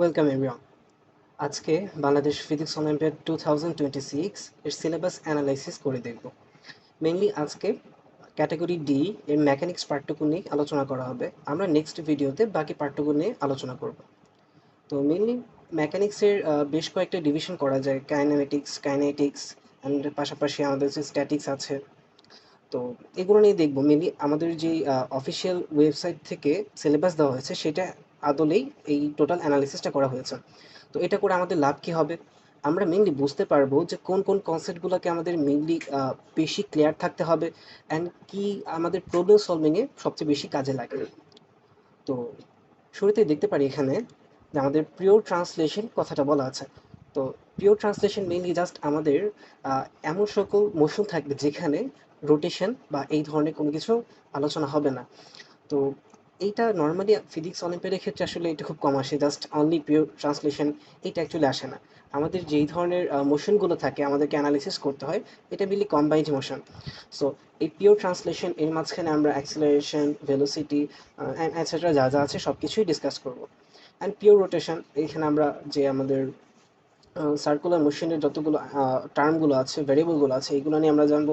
Welcome everyone আজকে Bangladesh physics olympiad two thousand twenty six এর syllabus analysis করে দেখব। মেনলি আজকে ক্যাটাগরি ডি এর মেকানিক্স পার্টটুকু নিয়ে আলোচনা করা হবে। আমরা নেক্সট ভিডিওতে বাকি পার্টটুকু নিয়ে আলোচনা করব। তো মেনলি মেকানিক্সের বেশ কয়েকটা ডিভিশন করা যায়। কাইনামেটিক্স কাইনেটিক্স অ্যান্ড পাশাপাশি আমাদের যে স্ট্যাটিক্স আছে। তো এগুলো নিয়ে দেখব। মেনলি আমাদের যে অফিসিয়াল ওয়েবসাইট থেকে সিলেবাস দেওয়া হয়েছে, সেটা আদলেই এই টোটাল অ্যানালিসিসটা করা হয়েছে। তো এটা করে আমাদের লাভ কী হবে? আমরা মেনলি বুঝতে পারব যে কোন কোন কনসেপ্টগুলোকে আমাদের মেনলি বেশি ক্লিয়ার থাকতে হবে অ্যান্ড কি আমাদের প্রবলেম সলভিংয়ে সবচেয়ে বেশি কাজে লাগে। তো শুরুতেই দেখতে পারি এখানে যে আমাদের পিওর ট্রান্সলেশন কথাটা বলা আছে। তো পিওর ট্রান্সলেশন মেনলি জাস্ট আমাদের এমন সকল মোশন থাকবে যেখানে রোটেশন বা এই ধরনের কোনো কিছু আলোচনা হবে না। তো এইটা নর্মালি ফিজিক্স অলিম্পিয়াডের ক্ষেত্রে আসলে এটা খুব কম আসে জাস্ট অনলি পিওর ট্রান্সলেশন এটা অ্যাকচুয়ালি আসে না। আমাদের যেই ধরনের মোশনগুলো থাকে, আমাদেরকে অ্যানালিসিস করতে হয়, এটা মিলি কম্বাইন্ড মোশন সো এই পিওর ট্রান্সলেশন এর মাঝখানে আমরা অ্যাক্সিলারেশন ভেলোসিটি অ্যাটসেট্রা যা যা আছে সব কিছুই ডিসকাস করব। অ্যান্ড পিওর রোটেশন এইখানে আমরা যে আমাদের সার্কুলার মোশনের যতগুলো টার্মগুলো আছে ভ্যারিয়েবলগুলো আছে এইগুলো নিয়ে আমরা জানব।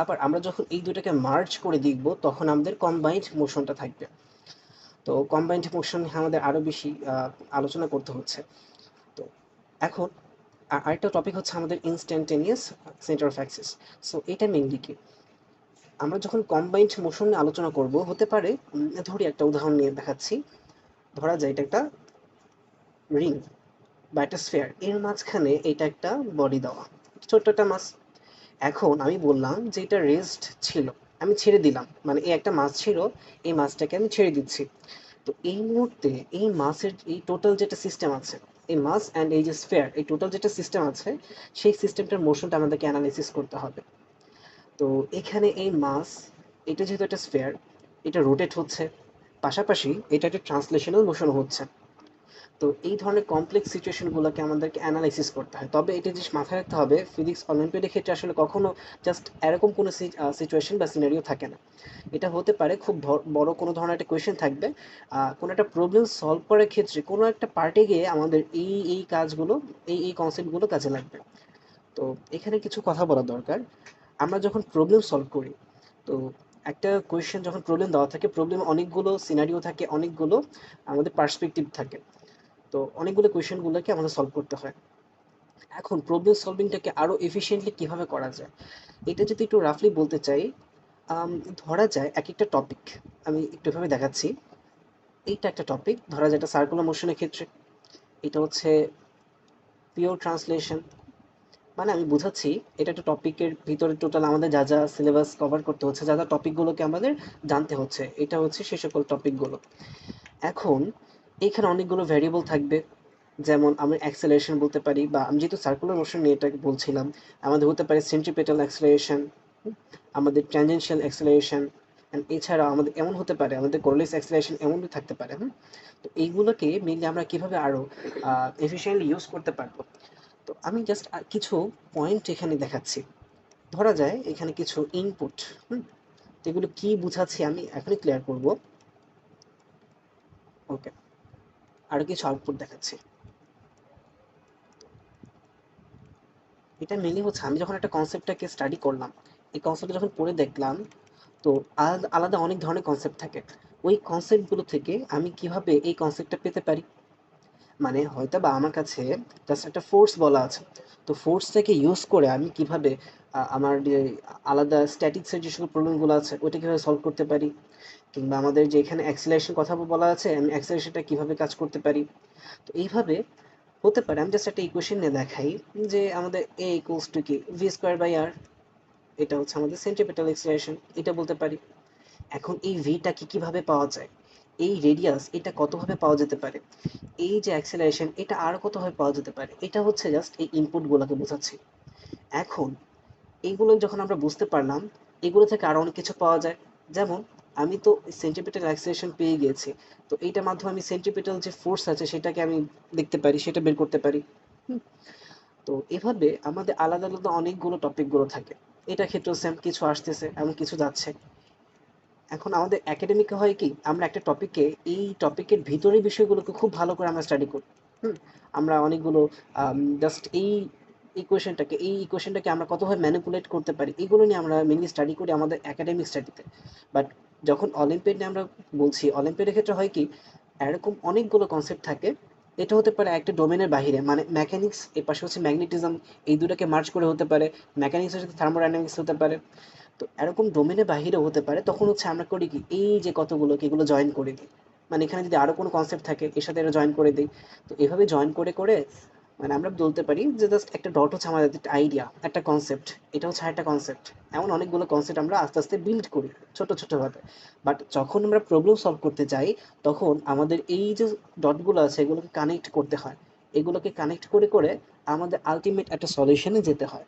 আবার আমরা যখন এই দুটাকে মার্চ করে দেখব, তখন আমাদের কম্বাইন্ড মোশনটা থাকবে। তো কম্বাইন্ড মোশন আমাদের আরও বেশি আলোচনা করতে হচ্ছে। তো এখন আরেকটা টপিক হচ্ছে আমাদের instantaneous centre of axis so এটা মেনলি কি? আমরা যখন কম্বাইন্ড মোশন নিয়ে আলোচনা করব, হতে পারে ধরি একটা উদাহরণ নিয়ে দেখাচ্ছি। ধরা যায় এটা একটা রিং বা একটা স্ফেয়ার এর মাঝখানে এটা একটা বডি দেওয়া। ছোট্ট একটা মাছ। এখন আমি বললাম যে এটা রেস্ট ছিল। আমি ছেড়ে দিলাম। মানে এই একটা মাছ ছিল, এই মাছটাকে আমি ছেড়ে দিচ্ছি। তো এই মুহূর্তে এই মাছের এই টোটাল যেটা সিস্টেম আছে, এই মাস অ্যান্ড এই যে স্ফেয়ার এই টোটাল যেটা সিস্টেম আছে, সেই সিস্টেমটার মোশনটা আমাদেরকে অ্যানালাইসিস করতে হবে। তো এখানে এই মাস এটা যেহেতু একটা স্ফেয়ার এটা রোটেট হচ্ছে, পাশাপাশি এটা একটা ট্রান্সলেশনাল মোশন হচ্ছে। তো এই ধরনের কমপ্লেক্স সিচুয়েশনগুলোকে আমাদেরকে অ্যানালাইসিস করতে হয়। তবে এটা জিনিস মাথায় রাখতে হবে ফিজিক্স অলিম্পিয়াডের ক্ষেত্রে আসলে কখনো জাস্ট এরকম কোনো সিচুয়েশন বা সিনারিও থাকে না। এটা হতে পারে খুব বড় কোনো ধরনের একটা কোয়েশ্চেন থাকবে কোনো একটা প্রবলেম সলভ করার ক্ষেত্রে কোনো একটা পার্টে গিয়ে আমাদের এই এই কাজগুলো, এই এই কনসেপ্টগুলো কাজে লাগবে। তো এখানে কিছু কথা বলা দরকার। আমরা যখন প্রবলেম সলভ করি, তো একটা কোয়েশ্চেন যখন প্রবলেম দেওয়া থাকে প্রবলেম অনেকগুলো সিনারিও থাকে, অনেকগুলো আমাদের পার্সপেক্টিভ থাকে। তো অনেকগুলো কোয়েশ্চেনগুলোকে আমাদের সলভ করতে হয়। এখন প্রবলেম সলভিংটাকে আরও এফিসিয়েন্টলি কীভাবে করা যায়? এটা যদি একটু রাফলি বলতে চাই ধরা যায় এক একটা টপিক আমি একটু এভাবে দেখাচ্ছি। এইটা একটা টপিক ধরা যায় একটা সার্কুলার মোশনের ক্ষেত্রে। এটা হচ্ছে পিওর ট্রান্সলেশন মানে আমি বুঝাচ্ছি, এটা একটা টপিকের ভিতরে টোটাল আমাদের যা যা সিলেবাস কভার করতে হচ্ছে, যা যা টপিকগুলোকে আমাদের জানতে হচ্ছে, এটা হচ্ছে সে সকল টপিকগুলো এখন এখানে অনেকগুলো ভ্যারিয়েবল থাকবে। যেমন আমি অ্যাক্সেলারেশন বলতে পারি বা আমি যেহেতু সার্কুলার মোশন নিয়ে এটা বলছিলাম, আমাদের হতে পারে সেন্ট্রিপেটাল অ্যাক্সেলারেশন আমাদের ট্যানজেনশিয়াল অ্যাক্সেলারেশন অ্যান্ড এছাড়া আমাদের এমন হতে পারে, আমাদের কোরলেস অ্যাক্সেলারেশন এমনই থাকতে পারে হ্যাঁ তো এইগুলোকে মেনলি আমরা কীভাবে আরও এফিসিয়েন্টলি ইউজ করতে পারব? তো আমি জাস্ট কিছু পয়েন্ট এখানে দেখাচ্ছি। ধরা যায় এখানে কিছু ইনপুট হুম? এগুলো কী বুঝাচ্ছি আমি এখনই ক্লিয়ার করব। ওকে আরও কিছু আউটপুট দেখাচ্ছে। এটা মেনলি হচ্ছে আমি যখন একটা কনসেপ্টটাকে স্টাডি করলাম, এই কনসেপ্টটা যখন পড়ে দেখলাম, তো আলাদা আলাদা অনেক ধরনের কনসেপ্ট থাকে। ওই কনসেপ্টগুলো থেকে আমি কীভাবে এই কনসেপ্টটা পেতে পারি? মানে হয়তো বা আমার কাছে জাস্ট একটা ফোর্স বলা আছে। তো ফোর্সটাকে ইউজ করে আমি কীভাবে আমার আলাদা স্ট্যাটিক্সের যে সকল প্রবলেমগুলো আছে ওটা কীভাবে সলভ করতে পারি? কিংবা আমাদের যে এখানে অ্যাক্সিলারেশন কথা বলা আছে, আমি অ্যাক্সিলারেশনটা কীভাবে কাজ করতে পারি? তো এইভাবে হতে পারে, আমি জাস্ট একটা ইকুয়েশন নিয়ে দেখাই যে আমাদের এ ইকুয়ালস টু কি? ভি স্কোয়ার বাই আর এটা হচ্ছে আমাদের সেন্ট্রিপেটাল অ্যাক্সিলারেশন এটা বলতে পারি। এখন এই ভিটাকে কীভাবে পাওয়া যায়? এই রেডিয়াস এটা কতভাবে পাওয়া যেতে পারে? এই যে অ্যাক্সেলারেশন এটা আর কতভাবে পাওয়া যেতে পারে? এটা হচ্ছে জাস্ট এই ইনপুটগুলোকে বোঝাচ্ছি। এখন এইগুলো যখন আমরা বুঝতে পারলাম, এগুলো থেকে আরও অনেক কিছু পাওয়া যায়। যেমন, আমি তো সেন্টিপিটাল অ্যাক্সিলেশন পেয়ে গিয়েছি। তো এইটার মাধ্যমে আমি সেন্টিপিটাল যে ফোর্স আছে, সেটাকে আমি দেখতে পারি, সেটা বের করতে পারি। তো এভাবে আমাদের আলাদা আলাদা অনেকগুলো টপিকগুলো থাকে। এটা ক্ষেত্রেও সেম কিছু আসতেছে, এমন কিছু যাচ্ছে। এখন আমাদের একাডেমিকে হয় কি, আমরা একটা টপিকে এই টপিকের ভিতরের বিষয়গুলোকে খুব ভালো করে আমরা স্টাডি করি। হুম? আমরা অনেকগুলো জাস্ট এই ইকুয়েশনটাকে এই ইকুয়েশনটাকে আমরা কতভাবে ম্যানিপুলেট করতে পারি, এগুলো নিয়ে আমরা মেনলি স্টাডি করি আমাদের একাডেমিক স্টাডিতে বাট যখন অলিম্পিয়াড নিয়ে আমরা বলছি অলিম্পিয়াডের ক্ষেত্রে হয় কি, এরকম অনেকগুলো কনসেপ্ট থাকে। এটা হতে পারে একটা ডোমেনের বাইরে মানে মেকানিক্স এর পাশে হচ্ছে ম্যাগনেটিজম এই দুটাকে মার্চ করে হতে পারে। মেকানিক্সের সাথে থার্মোডাইনামিক্স হতে পারে। তো এরকম ডোমেনের বাহিরে হতে পারে, তখন হচ্ছে আমরা করি কি, এই যে কতগুলোকে এগুলো জয়েন করে দিই। মানে এখানে যদি আরও কোনো কনসেপ্ট থাকে, এর সাথে এটা জয়েন করে দিই। তো এভাবে জয়েন করে করে মানে আমরা বলতে পারি যে জাস্ট একটা ডট হচ্ছে আমাদের একটা আইডিয়া একটা কনসেপ্ট এটা হচ্ছে একটা কনসেপ্ট এমন অনেকগুলো কনসেপ্ট আমরা আস্তে আস্তে বিল্ড করি, ছোট, ছোটোভাবে। বাট যখন আমরা প্রবলেম সলভ করতে যাই, তখন আমাদের এই যে ডটগুলো আছে, এগুলোকে কানেক্ট করতে হয়। এগুলোকে কানেক্ট করে করে আমাদের আলটিমেট একটা সলিউশনে যেতে হয়।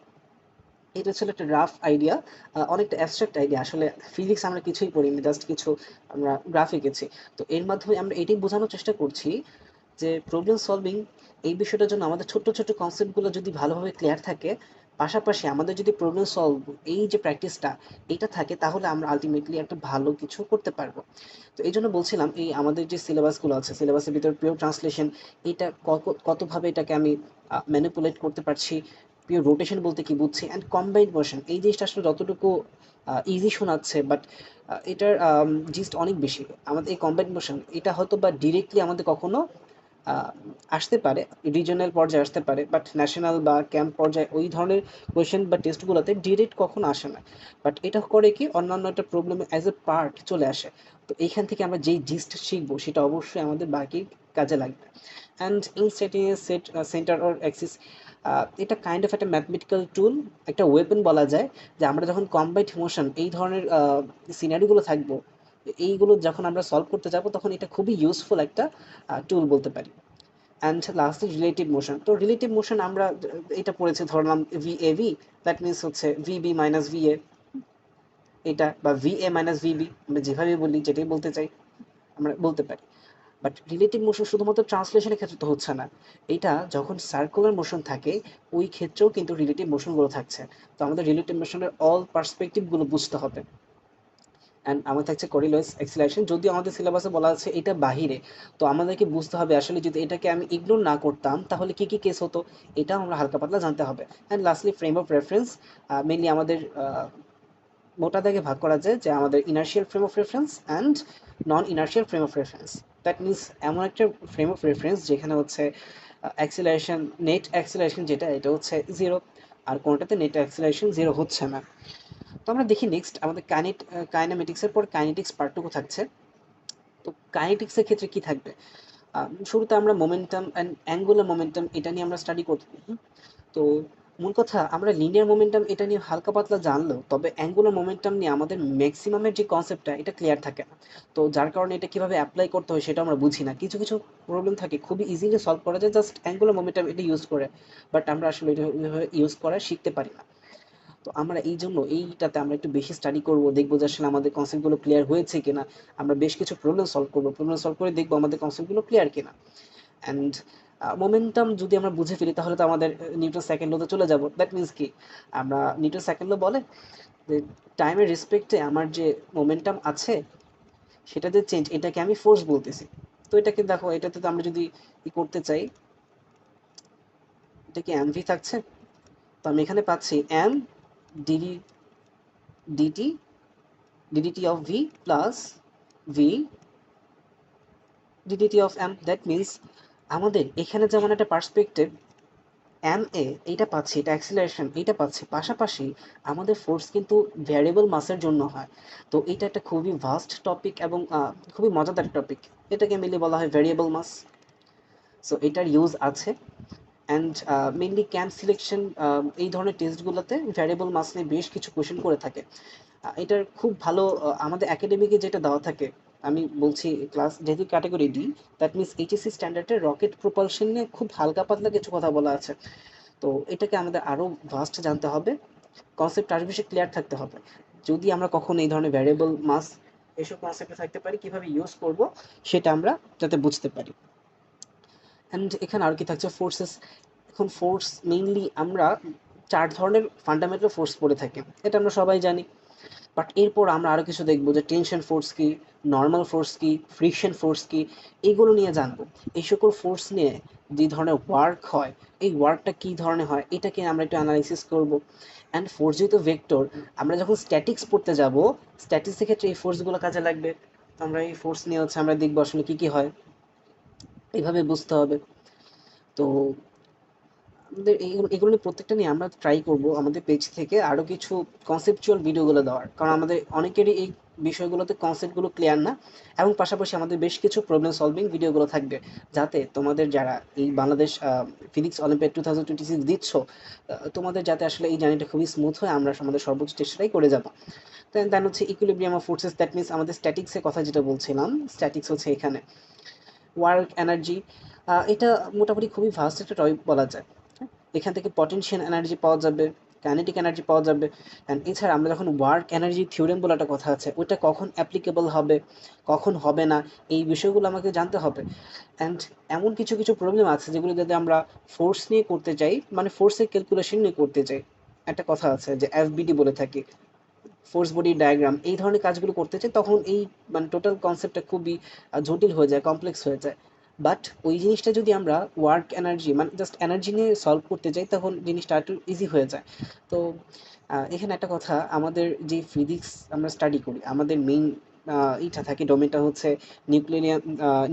এটা ছিল একটা রাফ আইডিয়া অনেকটা অ্যাবস্ট্রাক্ট আইডিয়া আসলে ফিজিক্স আমরা কিছুই পড়িনি জাস্ট কিছু আমরা গ্রাফ এঁকেছি তো এর মাধ্যমে আমরা এটাই বোঝানোর চেষ্টা করছি যে প্রবলেম সলভিং এই বিষয়টার জন্য আমাদের ছোট্ট ছোট্ট কনসেপ্টগুলো যদি ভালোভাবে ক্লিয়ার থাকে, পাশাপাশি আমাদের যদি প্রবলেম সলভ এই যে প্র্যাকটিসটা এটা থাকে, তাহলে আমরা আলটিমেটলি একটা ভালো কিছু করতে পারব। তো এই জন্য বলছিলাম, এই আমাদের যে সিলেবাসগুলো আছে সিলেবাসের ভিতরে পিওর ট্রান্সলেশন এটা কত কতভাবে এটাকে আমি ম্যানিপুলেট করতে পারছি পিওর রোটেশন বলতে কি বুঝছি? অ্যান্ড কম্বাইন্ড মোশন এই জিনিসটা আসলে যতটুকু ইজি শোনাচ্ছে বাট এটার জিস্ট অনেক বেশি। আমাদের এই কম্বাইন্ড মোশন এটা হয়তো বা ডিরেক্টলি আমাদের কখনো আসতে পারে রিজনাল পর্যায়ে আসতে পারে বাট ন্যাশনাল বা ক্যাম্প পর্যায়ে ওই ধরনের কোয়েশ্চেন বা টেস্টগুলোতে ডিরেক্ট কখনো আসে না। বাট এটা করে কি অন্যান্য একটা প্রবলেম অ্যাজ এ পার্ট চলে আসে। তো এইখান থেকে আমরা যেই জিস্ট শিখব, সেটা অবশ্যই আমাদের বাকি কাজে লাগবে। And in setting set centre or axis এটা কাইন্ড অফ একটা ম্যাথমেটিক্যাল টুল একটা ওয়েপন বলা যায়, যে আমরা যখন কম্বাইট মোশন এই ধরনের সিনারিগুলো থাকব, এইগুলো যখন আমরা সলভ করতে যাব, তখন এটা খুবই ইউজফুল একটা টুল বলতে পারি। অ্যান্ড লাস্টলি রিলেটিভ মোশন তো রিলেটিভ মোশন আমরা, এটা পড়েছি, ধরলাম V A V that means হচ্ছে V B minus V A এটা বা V A minus V B আমরা যেভাবে বলি, যেটাই বলতে চাই, আমরা বলতে পারি। বাট রিলেটিভ মোশন শুধুমাত্র ট্রান্সলেশনের ক্ষেত্রে তো হচ্ছে না। এটা যখন সার্কুলার মোশন থাকে, ওই ক্ষেত্রেও কিন্তু রিলেটিভ মোশনগুলো থাকছে। তো আমাদের রিলেটিভ মোশনের অল পার্সপেক্টিভগুলো বুঝতে হবে। অ্যান্ড আমার থাকছে করিলয়েস এক্সিলারেশন যদিও আমাদের সিলেবাসে বলা আছে এটা বাহিরে, তো আমাদেরকে বুঝতে হবে আসলে যদি এটাকে আমি ইগনোর না করতাম, তাহলে কি কি কেস হতো, এটাও আমরা হালকা পাতলা জানতে হবে। And lastly frame of reference mainly আমাদের মোটা দাগে ভাগ করা যায় যে আমাদের inertial frame of reference and non inertial frame of reference that means এমন একটা ফ্রেম অফ রেফারেন্স যেখানে হচ্ছে অ্যাক্সিলারেশন নেট অ্যাক্সিলারেশন যেটা, এটা হচ্ছে জিরো আর কোনোটাতে নেট অ্যাক্সিলারেশন জিরো হচ্ছে না। তো আমরা দেখি নেক্সট আমাদের কাইনেট কাইনামেটিক্সের পর কাইনেটিক্স পার্টটুকু থাকছে। তো কাইনেটিক্সের ক্ষেত্রে কি থাকবে? শুরুতে আমরা মোমেন্টাম অ্যান্ড অ্যাঙ্গুলার মোমেন্টাম এটা নিয়ে আমরা স্টাডি করতে তো মূল কথা, আমরা লিনিয়ার মোমেন্টাম এটা নিয়ে হালকা পাতলা জানলেও, তবে অ্যাঙ্গুলার মোমেন্টাম নিয়ে আমাদের ম্যাক্সিমামের যে কনসেপ্টটা এটা ক্লিয়ার থাকে না। তো যার কারণে এটা কীভাবে অ্যাপ্লাই করতে হয় সেটা আমরা বুঝি না। কিছু কিছু প্রবলেম থাকে, খুবই ইজিলি সলভ করা যায় জাস্ট অ্যাঙ্গুলার মোমেন্টাম এটা ইউজ করে বাট আমরা আসলে এটা ইউজ করা শিখতে পারি না। তো আমরা এই জন্য এইটাতে আমরা একটু বেশি স্টাডি করব, দেখব যে আসলে আমাদের কনসেপ্টগুলো ক্লিয়ার হয়েছে কিনা। আমরা বেশ কিছু প্রবলেম সলভ করব। প্রবলেম সলভ করে দেখব আমাদের কনসেপ্টগুলো ক্লিয়ার কিনা। অ্যান্ড মোমেন্টাম যদি আমরা বুঝে ফেলি, তাহলে তো আমাদের নিউটন সেকেন্ড লতে চলে যাব। দ্যাট মিনস কি? আমরা নিউটন সেকেন্ড ল বলে যে টাইমের রেসপেক্টে আমার যে মোমেন্টাম আছে, সেটা যে চেঞ্জ এটাকে আমি ফোর্স বলতেছি। তো এটাকে দেখো, এটাতে তো আমরা যদি ই করতে চাই, এটা কি এম ভি থাকছে? তো আমি এখানে পাচ্ছি M DD DT DDT of V plus V DDT of M that means আমাদের এখানে যেমন একটা পার্সপেক্টিভ এম এ এইটা পাচ্ছি, এটা অ্যাক্সিলারেশন এইটা পাচ্ছি। পাশাপাশি আমাদের ফোর্স কিন্তু ভ্যারিয়েবল মাসের জন্য হয়। তো এটা একটা খুবই ভাস্ট টপিক এবং খুবই মজাদার টপিক এটাকে মিলিয়ে বলা হয় ভ্যারিয়েবল মাস সো এটার ইউজ আছে। অ্যান্ড মেনলি ক্যাম্প সিলেকশন এই ধরনের টেস্টগুলোতে ভ্যারিয়েবল মাস নিয়ে বেশ কিছু কোয়েশন করে থাকে। এটার খুব ভালো আমাদের একাডেমিকে যেটা দেওয়া থাকে আমি বলছি ক্লাস যেহেতু category D that means HSC স্ট্যান্ডার্ডের rocket propulsion নিয়ে খুব হালকা পাতলা কিছু কথা বলা আছে। তো এটাকে আমাদের আরও ভাস্ট জানতে হবে কনসেপ্ট আরও বেশি ক্লিয়ার থাকতে হবে। যদি আমরা কখনো এই ধরনের ভ্যারিয়েবল মাস এসব কনসেপ্টে থাকতে পারি, কীভাবে ইউজ করব, সেটা আমরা যাতে বুঝতে পারি। অ্যান্ড এখানে আর কি থাকছে? ফোর্সেস এখন ফোর্স মেইনলি আমরা চার ধরনের ফান্ডামেন্টাল ফোর্স পড়ে থাকি। এটা আমরা সবাই জানি। বাট এরপর আমরা আরও কিছু দেখব যে টেনশন ফোর্স কি নর্মাল ফোর্স কি ফ্রিকশন ফোর্স কি এইগুলো নিয়ে জানব। এই সকল ফোর্স নিয়ে যে ধরনের ওয়ার্ক হয়, এই ওয়ার্কটা কী ধরনের হয়, এটাকে আমরা একটু অ্যানালাইসিস করব। অ্যান্ড ফোর্স যেহেতু ভেক্টর আমরা যখন স্ট্যাটিক্স পড়তে যাব স্ট্যাটিক্সের ক্ষেত্রে এই ফোর্সগুলো কাজে লাগবে। তো আমরা এই ফোর্স নিয়ে হচ্ছে আমরা দেখব আসলে কী কী হয়। এইভাবে বুঝতে হবে। তো আমাদের এইগুলো এগুলো প্রত্যেকটা নিয়ে আমরা ট্রাই করব আমাদের পেজ থেকে আরও কিছু কনসেপচুয়াল ভিডিওগুলো দেওয়ার। কারণ আমাদের অনেকেরই এই বিষয়গুলোতে কনসেপ্টগুলো ক্লিয়ার না। এবং পাশাপাশি আমাদের বেশ কিছু প্রবলেম সলভিং ভিডিওগুলো থাকবে। যাতে তোমাদের যারা এই Bangladesh physics olympiad two thousand twenty six দিচ্ছ তোমাদের যাতে আসলে এই জার্নিটা খুবই স্মুথ হয়, আমরা আমাদের সর্বোচ্চ চেষ্টাটাই করে যাব। দেন হচ্ছে equilibrium of forces that means আমাদের স্ট্যাটিক্সের কথা যেটা বলছিলাম স্ট্যাটিক্স হচ্ছে এখানে। ওয়ার্ক এনার্জি এটা মোটামুটি খুবই ভাস্ট একটা টপিক বলা যায়। এখান থেকে পটেনশিয়াল এনার্জি পাওয়া যাবে কাইনেটিক এনার্জি পাওয়া যাবে অ্যান্ড এছাড়া আমরা যখন ওয়ার্ক এনার্জি থিওরেম বলে একটা কথা আছে, ওইটা কখন অ্যাপ্লিকেবল হবে, কখন হবে না, এই বিষয়গুলো আমাকে জানতে হবে। অ্যান্ড এমন কিছু কিছু প্রবলেম আছে যেগুলো যদি আমরা ফোর্স নিয়ে করতে চাই মানে ফোর্সের ক্যালকুলেশন নিয়ে করতে চাই, একটা কথা আছে যে এফবিডি বলে থাকি ফোর্স বডি ডায়াগ্রাম এই ধরনের কাজগুলো করতে চাই, তখন এই মানে টোটাল কনসেপ্টটা খুবই জটিল হয়ে যায় কমপ্লেক্স হয়ে যায়। বাট ওই জিনিসটা যদি আমরা ওয়ার্ক এনার্জি মানে জাস্ট এনার্জি নিয়ে সলভ করতে যাই, তখন জিনিসটা একটু ইজি হয়ে যায়। তো এখানে একটা কথা, আমাদের যে ফিজিক্স আমরা স্টাডি করি, আমাদের মেইন ইটা থাকে ডোমেনটা হচ্ছে নিউক্লিয়ার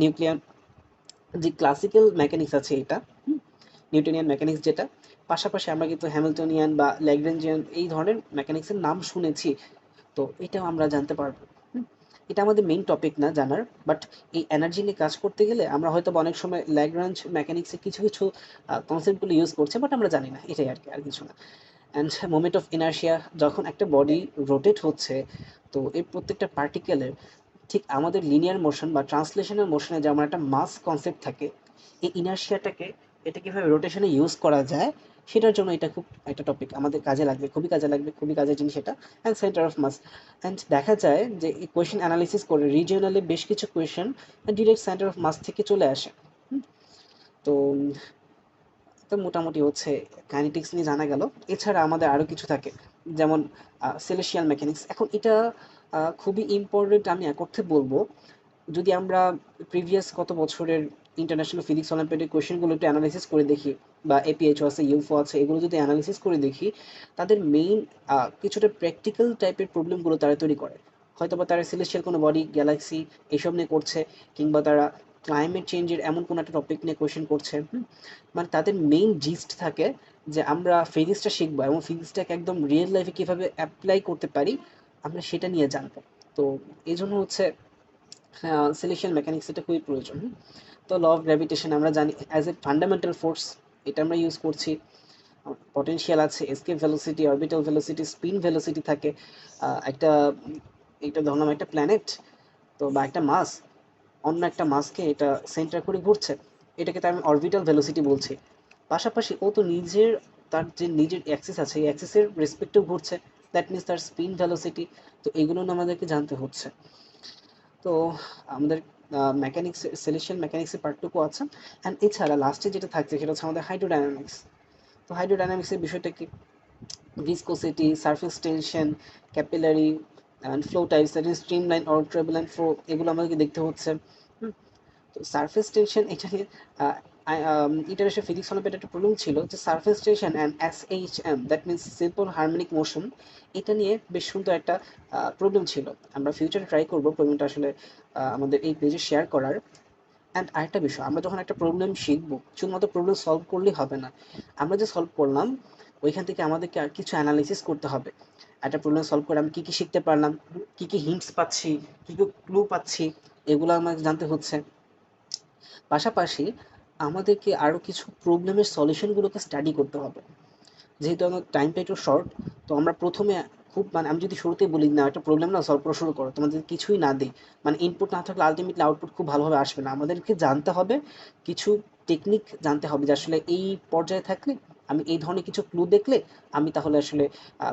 নিউক্লিয়ার যে ক্লাসিক্যাল মেকানিক্স আছে এটা নিউটনিয়ান মেকানিক্স যেটা, পাশাপাশি আমরা কিন্তু হ্যামিল্টনিয়ান বা ল্যাগ্রেঞ্জিয়ান এই ধরনের মেকানিক্সের নাম শুনেছি। তো এটাও আমরা জানতে পারব। এটা আমাদের মেইন টপিক না জানার বাট এই এনার্জি নিয়ে কাজ করতে গেলে আমরা হয়তো অনেক সময় ল্যাগ্রাঞ্জ মেকানিক্সে কিছু কিছু কনসেপ্টগুলো ইউজ করছে বাট আমরা জানি না, এটাই আর কি, আর কিছু না। অ্যান্ড মোমেন্ট অফ ইনার্শিয়া যখন একটা বডি রোটেট হচ্ছে, তো এই প্রত্যেকটা পার্টিকেলের ঠিক আমাদের লিনিয়ার মোশন বা ট্রান্সলেশনাল মোশনে যেমন একটা মাস কনসেপ্ট থাকে, এই ইনার্শিয়াটাকে এটা কীভাবে রোটেশনে ইউজ করা যায়, সেটার জন্য এটা খুব একটা টপিক আমাদের কাজে লাগবে, খুবই কাজে লাগবে, খুবই কাজের জিনিস এটা and centre of mass and দেখা যায় যে এই কোয়েশন অ্যানালিসিস করে রিজিওনালি বেশ কিছু question direct centre of mass থেকে চলে আসে। তো তো মোটামুটি হচ্ছে কাইনেটিক্স নিয়ে জানা গেল। এছাড়া আমাদের আরও কিছু থাকে, যেমন সেলেশিয়াল মেকানিক্স এখন এটা খুবই ইম্পর্টেন্ট আমি অর্থে বলব। যদি আমরা প্রিভিয়াস কত বছরের ইন্টারন্যাশনাল ফিজিক্স অলিম্পিয়াডের কোয়েশনগুলো একটু অ্যানালাইসিস করে দেখি, বা এপিএইচও আছে ইউফো আছে এগুলো যদি অ্যানালিসিস করে দেখি, তাদের মেইন কিছুটা প্র্যাকটিক্যাল টাইপের প্রবলেমগুলো তারা তৈরি করে। হয়তো বা তারা সেলেস্টিয়াল কোনো বডি গ্যালাক্সি এসব নিয়ে করছে, কিংবা তারা ক্লাইমেট চেঞ্জের এমন কোনো একটা টপিক নিয়ে কোয়েশন করছে মানে তাদের মেইন জিস্ট থাকে যে আমরা ফিজিক্সটা শিখব এবং ফিজিক্সটাকে একদম রিয়েল লাইফে কীভাবে অ্যাপ্লাই করতে পারি, আমরা সেটা নিয়ে জানব। তো এই জন্য হচ্ছে সিলেকশন মেকানিক্স এটা খুবই প্রয়োজন তো ল অফ গ্র্যাভিটেশন আমরা জানি অ্যাজ এ ফান্ডামেন্টাল ফোর্স এটা আমরা ইউজ করছি। পটেনশিয়াল আছে escape velocity orbital velocity spin velocity থাকে। একটা, এটা ধরলাম একটা প্ল্যানেট তো বা একটা মাস অন্য একটা মাসকে এটা সেন্টার করে ঘুরছে। এটাকে তো আমি অরবিটাল ভেলোসিটি বলছি। পাশাপাশি ও তো নিজের, তার যে নিজের অ্যাক্সিস আছে, এই অ্যাক্সিসের রেসপেক্টেও ঘুরছে। দ্যাট মিনস তার স্পিন ভেলোসিটি তো এগুলো আমাদেরকে জানতে হচ্ছে। তো আমাদের মেকানিক্স সেলেশিয়াল মেকানিক্সের পার্টটুকু আছে। অ্যান্ড এছাড়া লাস্টে যেটা থাকছে সেটা হচ্ছে আমাদের হাইড্রোডাইনামিক্স তো হাইড্রোডাইনামিক্সের বিষয়টা কি? Viscosity surface tension capillary and flow types stream line or turbulent and flow এগুলো আমাদেরকে দেখতে হচ্ছে। তো সারফেস টেনশন এটা নিয়ে ইন্টারন্যাশনাল ফিজিক্স অলিম্পিয়াড একটা প্রবলেম ছিল যে surface tension and S H M that means simple harmonic motion এটা নিয়ে বেশ সুন্দর একটা প্রবলেম ছিল। আমরা ফিউচারে ট্রাই করব প্রবলেমটা আসলে আমাদের এই পেজে শেয়ার করার। অ্যান্ড আরেকটা বিষয়, আমরা যখন একটা প্রবলেম শিখব, শুধুমাত্র প্রবলেম সলভ করলেই হবে না, আমরা যে সলভ করলাম, ওইখান থেকে আমাদেরকে আর কিছু অ্যানালিসিস করতে হবে। একটা প্রবলেম সলভ করে আমি কী কী শিখতে পারলাম, কী কী হিন্টস পাচ্ছি, কী কী ক্লু পাচ্ছি, এগুলো আমাকে জানতে হচ্ছে। পাশাপাশি আমাদেরকে আরও কিছু প্রবলেমের সলিউশনগুলোকে স্টাডি করতে হবে। যেহেতু আমার টাইমটা একটু শর্ট তো আমরা প্রথমে খুব মানে আমি যদি শুরুতেই বলি না, একটা প্রবলেম না সলভ করা শুরু করো। তোমাদের কিছুই না দিই। মানে ইনপুট না থাকলে আলটিমেটলি আউটপুট খুব ভালোভাবে আসবে না। আমাদেরকে জানতে হবে, কিছু টেকনিক জানতে হবে যে আসলে এই পর্যায়ে থাকলে আমি এই ধরনের কিছু ক্লু দেখলে আমি তাহলে আসলে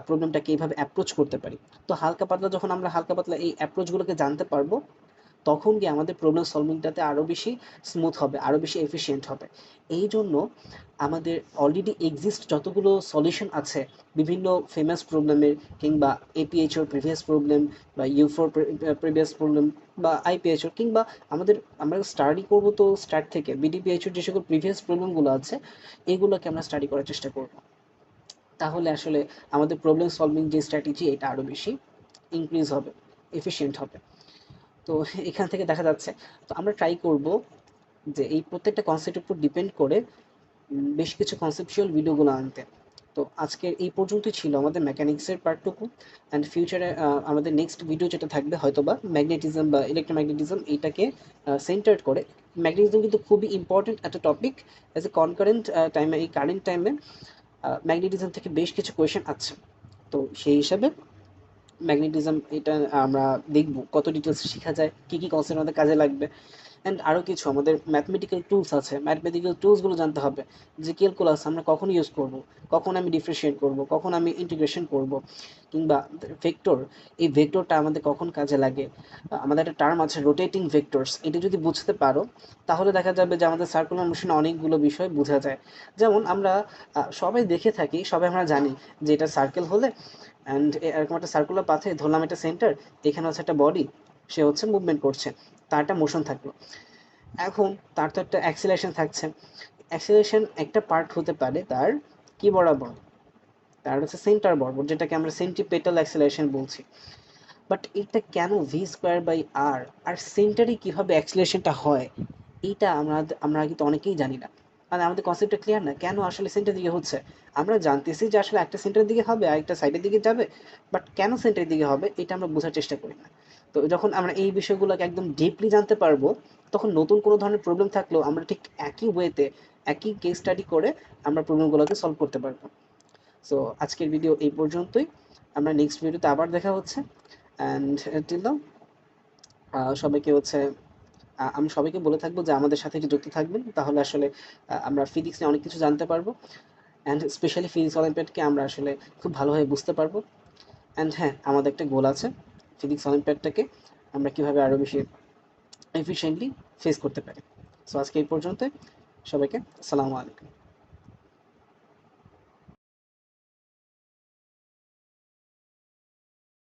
প্রবলেমটাকে এইভাবে অ্যাপ্রোচ করতে পারি। তো হালকা পাতলা যখন আমরা হালকা পাতলা এই অ্যাপ্রোচগুলোকে জানতে পারব তখন গিয়ে আমাদের প্রবলেম সলভিংটাতে আরও বেশি স্মুথ হবে আরও বেশি এফিসিয়েন্ট হবে। এই জন্য আমাদের অলরেডি এক্সিস্ট যতগুলো সলিউশন আছে, বিভিন্ন ফেমাস প্রবলেমের কিংবা এপিএইচওর প্রিভিয়াস প্রবলেম বা ইউফোর প্রিভিয়াস প্রবলেম বা আইপিএইচওর কিংবা আমাদের, আমরা স্টাডি করব তো স্টার্ট থেকে বিডিপিএইচওর যে সকল প্রিভিয়াস প্রবলেমগুলো আছে, এগুলোকে আমরা স্টাডি করার চেষ্টা করব। তাহলে আসলে আমাদের প্রবলেম সলভিং যে স্ট্র্যাটেজি এটা আরও বেশি ইনক্রিজ হবে এফিসিয়েন্ট হবে। তো এখান থেকে দেখা যাচ্ছে। তো আমরা ট্রাই করব যে এই প্রত্যেকটা কনসেপ্টের উপর ডিপেন্ড করে বেশ কিছু কনসেপচুয়াল ভিডিওগুলো আনতে। তো আজকের এই পর্যন্তই ছিল আমাদের মেকানিক্সের পার্টটুকু অ্যান্ড ফিউচারে আমাদের নেক্সট ভিডিও যেটা থাকবে হয়তো বা ম্যাগনেটিজম বা ইলেকট্রোম্যাগনেটিজম এইটাকে সেন্টার্ড করে। ম্যাগনেটিজম কিন্তু খুবই ইম্পর্টেন্ট একটা টপিক অ্যাজ এ কনকারেন্ট টাইমে এই কারেন্ট টাইমে ম্যাগনেটিজম থেকে বেশ কিছু কোয়েশন আছে। তো সেই হিসাবে ম্যাগনেটিজম এটা আমরা দেখব কত ডিটেলস শেখা যায়, কী কী কনসেপ্ট আমাদের কাজে লাগবে। অ্যান্ড আরও কিছু, আমাদের ম্যাথমেটিক্যাল টুলস আছে ম্যাথমেটিক্যাল টুলসগুলো জানতে হবে, যে ক্যালকুলাস আমরা কখন ইউজ করব, কখন আমি ডিফারেন্সিয়েট করব, কখন আমি ইন্টিগ্রেশন করব, কিংবা ভেক্টর এই ভেক্টরটা আমাদের কখন কাজে লাগে। আমাদের একটা টার্ম আছে রোটেটিং ভেক্টরস এটা যদি বুঝতে পারো, তাহলে দেখা যাবে যে আমাদের সার্কুলার মোশনে অনেকগুলো বিষয় বোঝা যায়। যেমন আমরা সবাই দেখে থাকি, সবাই আমরা জানি যে এটা সার্কেল হলে অ্যান্ড এরকম একটা সার্কুলার পাথে ধরলাম একটা সেন্টার এখানে হচ্ছে একটা বডি সে হচ্ছে মুভমেন্ট করছে। তার একটা মোশন থাকল। এখন তার তো একটা অ্যাক্সিলেশন থাকছে। অ্যাক্সিলেশন একটা পার্ট হতে পারে তার কি বরাবর? তার হচ্ছে সেন্টার বরাবর, যেটাকে আমরা সেন্টিপেটাল অ্যাক্সিলেশন বলছি। বাট এটা কেন ভি স্কোয়ার বাই আর আর সেন্টারে কীভাবে অ্যাক্সিলেশনটা হয়? এইটা আমরা আমরা কিন্তু অনেকেই জানি না। মানে আমাদের কনসেপ্টটা ক্লিয়ার না? কেন আসলে সেন্টার দিকে হচ্ছে? আমরা জানতেছি যে আসলে একটা সেন্টারের দিকে হবে আর একটা সাইডের দিকে যাবে বাট কেন সেন্টারের দিকে হবে এটা আমরা বোঝার চেষ্টা করি না। তো যখন আমরা এই বিষয়গুলোকে একদম ডিপলি জানতে পারব, তখন নতুন কোনো ধরনের প্রবলেম থাকলেও আমরা ঠিক একই ওয়েতে একই কেস স্টাডি করে আমরা প্রবলেমগুলোকে সলভ করতে পারব। সো আজকের ভিডিও এই পর্যন্তই। আমরা নেক্সট ভিডিওতে আবার দেখা হচ্ছে। অ্যান্ড টিল সবাইকে হচ্ছে আমি সবাইকে বলে থাকব যে আমাদের সাথে যুক্ত থাকবেন, তাহলে আসলে আমরা ফিজিক্স নিয়ে অনেক কিছু জানতে পারব। অ্যান্ড স্পেশালি ফিজিক্স অলিম্পিয়াডকে আমরা আসলে খুব ভালোভাবে বুঝতে পারব। অ্যান্ড হ্যাঁ আমাদের একটা গোল আছে ফিজিক্স অলিম্পিয়াডটাকে আমরা কীভাবে আরও বেশি এফিসিয়েন্টলি ফেস করতে পারি। সো আজকে এই পর্যন্ত সবাইকে আসসালামু আলাইকুম।